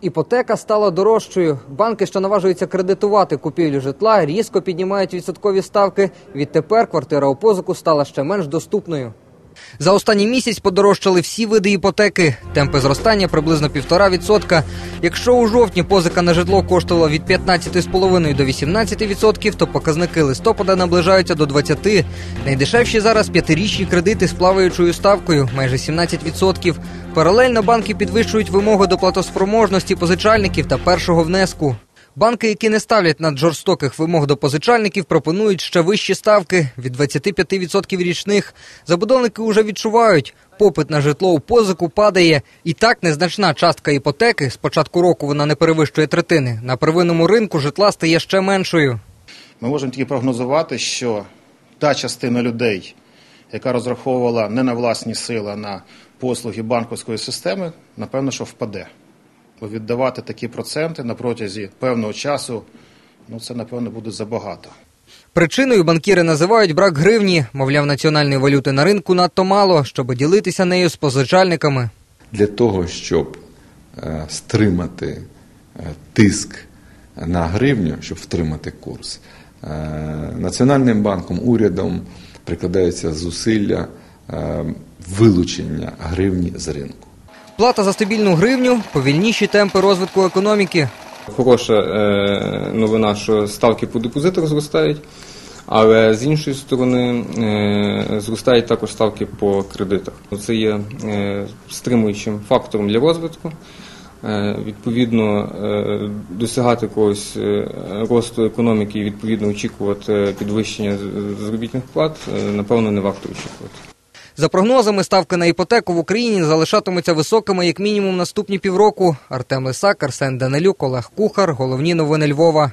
Іпотека стала дорожчою. Банки, що наважуються кредитувати купівлю житла, різко піднімають відсоткові ставки. Відтепер квартира у позику стала ще менш доступною. За останній місяць подорожчали всі види іпотеки. Темпи зростання приблизно півтора відсотка. Якщо у жовтні позика на житло коштувала від 15,5 до 18 відсотків, то показники листопада наближаються до 20. Найдешевші зараз п'ятирічні кредити з плаваючою ставкою майже 17 відсотків. Паралельно банки підвищують вимоги до платоспроможності позичальників та першого внеску. Банки, які не ставлять наджорстоких вимог до позичальників, пропонують ще вищі ставки від 25% річних. Забудовники уже відчувають, попит на житло у позику падає. І так незначна частка іпотеки, з початку року вона не перевищує третини. На первинному ринку житла стає ще меншою. Ми можемо тільки прогнозувати, що та частина людей, яка розраховувала не на власні сили, а на послуги банківської системи, напевно, що впаде. Бо віддавати такі проценти на протязі певного часу, ну це напевно буде забагато. Причиною банкіри називають брак гривні. Мовляв, національної валюти на ринку надто мало, щоб ділитися нею з позичальниками. для того, щоб е, стримати е, тиск на гривню, щоб втримати курс, е, Національним банком, урядом прикладаються зусилля вилучення гривні з ринку. Плата за стабільну гривню, повільніші темпи розвитку економіки. Хороша е, новина, що ставки по депозитах зростають, але з іншої сторони е, зростають також ставки по кредитах. Це є е, стримуючим фактором для розвитку. Відповідно, досягати якогось е, росту економіки і відповідно очікувати підвищення заробітних плат, напевно, не варто очікувати. За прогнозами, ставки на іпотеку в Україні залишатимуться високими як мінімум наступні півроку. Артем Лисак, Арсен Данилюк, Олег Кухар. Головні новини Львова.